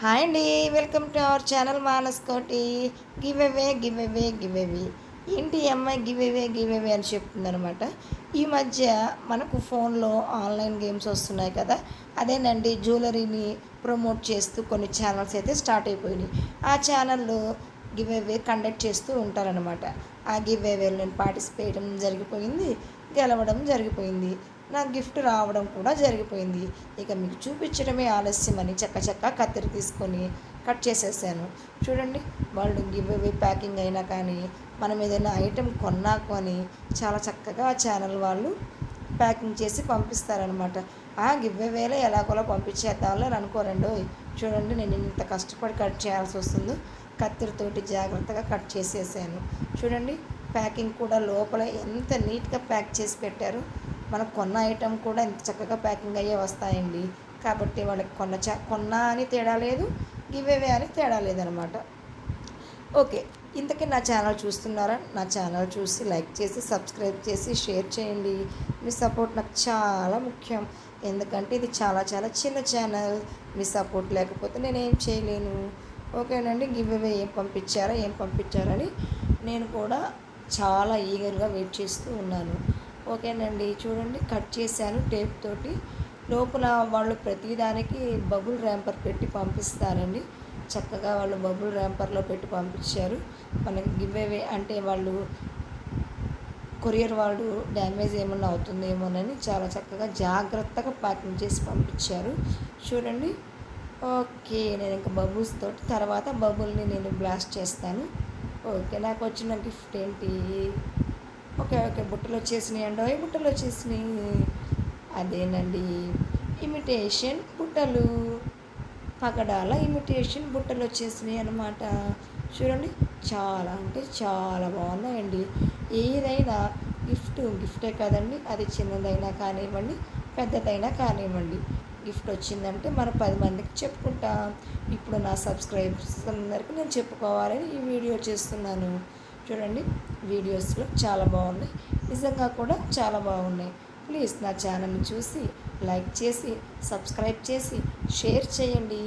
Hi అండి welcome to our channel Manas Koti giveaway giveaway giveaway ఏంటి అమ్మాయి give away give away అని చెప్తుందనమాట ఈ మధ్య మనకు ఫోన్లో ఆన్లైన్ గేమ్స్ వస్తున్నాయి కదా అదేనండి జ్యువెలరీని ప్రమోట్ చేస్తూ కొన్ని ఛానల్స్ అయితే స్టార్ట్ అయిపోయినాయి. ఆ ఛానల్లో గివ్ అవే కండక్ట్ చేస్తూ ఉంటారనమాట ఆ గివ్ అవేలో నేను పార్టిసిపేయడం జరిగిపోయింది. గెలవడం జరిగిపోయింది. నాకు గిఫ్ట్ రావడం కూడా జరిగిపోయింది. ఇక మీకు చూపించడమే ఆలస్యం అని చక్క చక్క కత్తిరి తీసుకొని కట్ చేసేసాను. చూడండి వాళ్ళు గివ్ అవే ప్యాకింగ్ అయినా కానీ మనం ఏదైనా ఐటెం కొన్నా కొని చాలా చక్కగా ఆ ఛానల్ వాళ్ళు ప్యాకింగ్ చేసి పంపిస్తారనమాట ఆ గివ్ అవేలో ఎలాగోలా పంపించేద్దాంలో అనుకోరండి. చూడండి నేను ఇంత కష్టపడి కట్ చేయాల్సి వస్తుందో. కత్తిరితోటి జాగ్రత్తగా కట్ చేసేసాను. చూడండి ప్యాకింగ్ కూడా లోపల ఎంత నీట్గా ప్యాక్ చేసి పెట్టారు మనకు కొన్న ఐటెం కూడా ఎంత చక్కగా ప్యాకింగ్ అయ్యే వస్తాయండి. కాబట్టి వాళ్ళకి కొన్న చ కొన్నా అని తేడా లేదు గివ్ అవే అని తేడా లేదనమాట. ఓకే ఇంతకీ నా ఛానల్ చూస్తున్నారా? నా ఛానల్ చూసి లైక్ చేసి సబ్స్క్రైబ్ చేసి షేర్ చేయండి. మీ సపోర్ట్ నాకు చాలా ముఖ్యం. ఎందుకంటే ఇది చాలా చాలా చిన్న ఛానల్. మీ సపోర్ట్ లేకపోతే నేను ఏం చేయలేను. ఓకేనండి గివ్ అవే ఏం పంపించారా ఏం పంపించారని నేను కూడా చాలా ఈగర్గా వెయిట్ చేస్తూ ఉన్నాను. ఓకేనండి చూడండి కట్ చేశాను టేప్ తోటి. లోపల వాళ్ళు ప్రతిదానికి బబుల్ ర్యాంపర్ పెట్టి పంపిస్తారండి. చక్కగా వాళ్ళు బబుల్ ర్యాంపర్లో పెట్టి పంపించారు. మనకి గివ్ అవే అంటే వాళ్ళు కొరియర్ వాళ్ళు డ్యామేజ్ ఏమన్నా అవుతుందేమోనని చాలా చక్కగా జాగ్రత్తగా ప్యాకింగ్ చేసి పంపించారు. చూడండి ఓకే నేను ఇంకా బబుల్స్ తోటి తర్వాత బబుల్ని నేను బ్లాస్ట్ చేస్తాను. ఓకే నాకు వచ్చిన గిఫ్ట్ ఏంటి? ఓకే ఓకే బుట్టలు వచ్చేసినాయి అండి. బుట్టలు వచ్చేసినాయి. అదేనండి. ఇమిటేషన్ బుట్టలు. పగడాల ఇమిటేషన్ బుట్టలు వచ్చేసినాయి అనమాట చూడండి చాలా అంటే చాలా బాగున్నాయండి. ఏదైనా గిఫ్ట్ గిఫ్టే కదండి. అది చిన్నదైనా కానివ్వండి పెద్దదైనా కానివ్వండి. గిఫ్ట్ వచ్చిందంటే మనం పది మందికి చెప్పుకుంటాం. ఇప్పుడు నా సబ్స్క్రైబర్స్ అందరికీ నేను చెప్పుకోవాలని ఈ వీడియో చేస్తున్నాను. చూడండి వీడియోస్లో చాలా బాగున్నాయి. నిజంగా కూడా చాలా బాగున్నాయి. ప్లీజ్ నా ఛానల్ని చూసి లైక్ చేసి సబ్స్క్రైబ్ చేసి షేర్ చేయండి.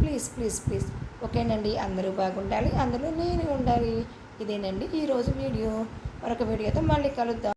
Please please please. ఓకేనండి అందరూ బాగుండాలి అందులో నేను ఉండాలి. ఇదేనండి ఈరోజు వీడియో. మరొక వీడియోతో మళ్ళీ కలుద్దాం.